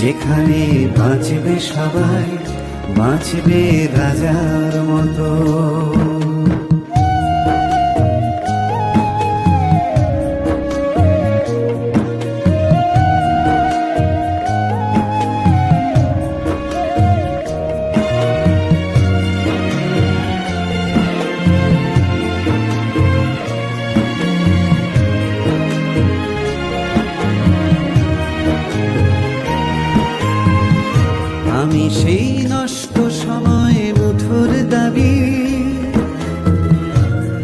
যেখানে বাঁচবে সবাই বাঁচবে রাজার মতো। আমি সেই নষ্ট সময়ে মুঠোর দাবি।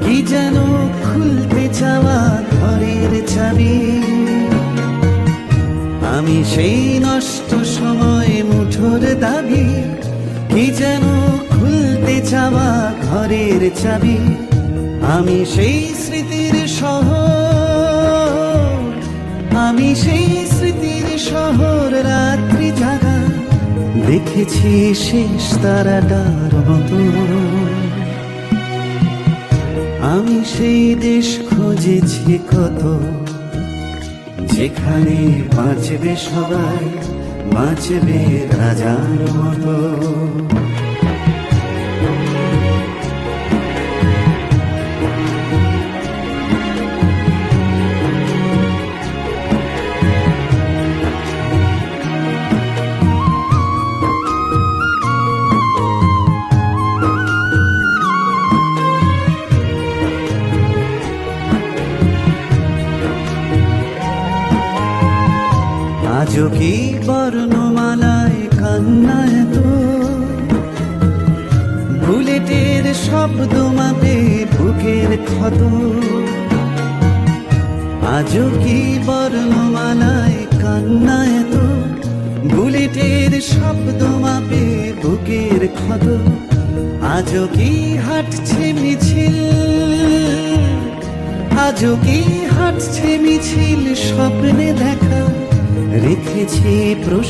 কি যেন খুলতে চাওয়া ঘরের চাবি। আমি সেই নষ্ট সময়ে মুঠোর দাবি। কি যেন খুলতে চাওয়া ঘরের চাবি। আমি সেই স্মৃতির শহর। আমি সেই দেখেছি শেষ তারাটার মতো। আমি সেই দেশ খুঁজেছি কত, যেখানে বাঁচবে সবাই, বাঁচবে রাজার মতো। আজও কি বর্ণমালায় কান্না এত বুলেটের শব্দ মাপে বুকের ক্ষত। আজও কি বর্ণমালায় কান্না এত বুলেটের শব্দ মাপে বুকের ক্ষত। আজও কি হাঁটছে মিছিল? আজও কি হাঁটছে মিছিল স্বপ্নে দেখা? রেখেছি প্রশ্ন